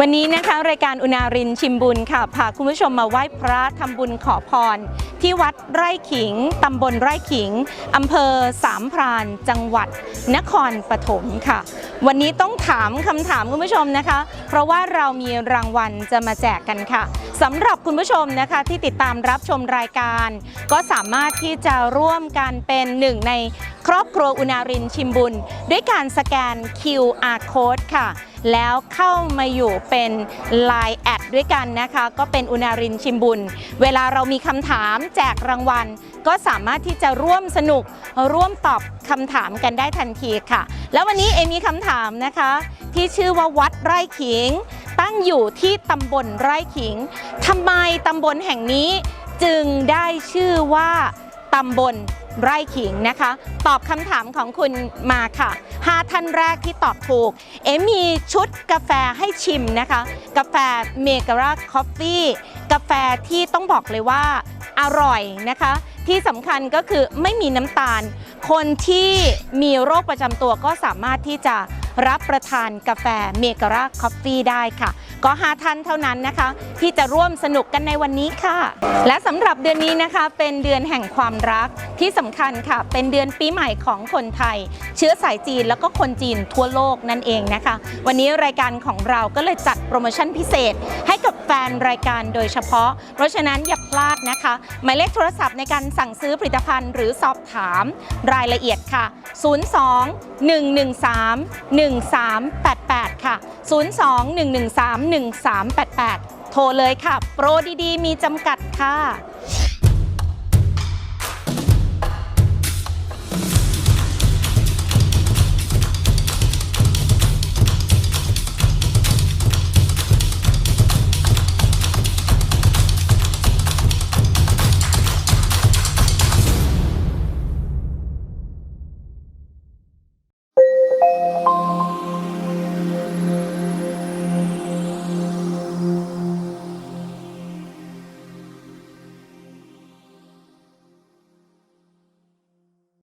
วันนี้นะคะรายการอุณารินชิมบุญค่ะพาคุณผู้ชมมาไหว้พระทำบุญขอพร ที่วัดไร่ขิงตำบลไร่ขิงอำเภอสามพรานจังหวัดนครปฐมค่ะ วันนี้ต้องถามคำถามคุณผู้ชมนะคะ เพราะว่าเรามีรางวัลจะมาแจกกันค่ะสำหรับคุณผู้ชมนะคะที่ติดตามรับชมรายการ ก็สามารถที่จะร่วมกันเป็นหนึ่งใน ครอบครัวอุณารินชิมบุญ ด้วยการสแกน QR code ค่ะ แล้วเข้ามาอยู่เป็น Line แอดด้วยกันนะคะ ก็เป็นอุณารินชิมบุญ เวลาเรามีคำถามแจกรางวัล ก็สามารถที่จะร่วมสนุกร่วมตอบคำถามกันได้ทันทีค่ะ แล้ววันนี้เอมีคำถามนะคะ ที่ชื่อว่าวัดไร่ขิง ตั้งอยู่ที่ตำบลไร่ขิงทำไมตำบลแห่งนี้จึงได้ชื่อว่าตำบล ไร่ขิงนะคะ ตอบคำถามของคุณมาค่ะ 5 ท่านแรกที่ตอบถูก เอมีชุดกาแฟให้ชิมนะคะ กาแฟเมกราคอฟฟี่กาแฟที่ต้องบอกเลยว่าอร่อยนะคะ ที่สำคัญก็คือไม่มีน้ำตาล คนที่มีโรคประจำตัวก็สามารถที่จะ รับประทานกาแฟเมกราคอฟฟี่ได้ค่ะ ก็หาท่านเท่านั้นนะคะ ที่จะร่วมสนุกกันในวันนี้ค่ะ และสำหรับเดือนนี้นะคะ เป็นเดือนแห่งความรักที่สำคัญค่ะ เป็นเดือนปีใหม่ของคนไทย เชื้อสายจีนแล้วก็คนจีนทั่วโลกนั่นเองนะคะ วันนี้รายการของเราก็เลยจัดโปรโมชั่นพิเศษ ให้กับแฟนรายการโดยเฉพาะ เพราะฉะนั้นอย่าพลาดนะคะ หมายเลขโทรศัพท์ในการสั่งซื้อผลิตภัณฑ์ หรือสอบถามรายละเอียดค่ะ 02 113 1388 ค่ะ 02 113 1388 โทรเลยค่ะ โปรดีๆ มีจำกัดค่ะ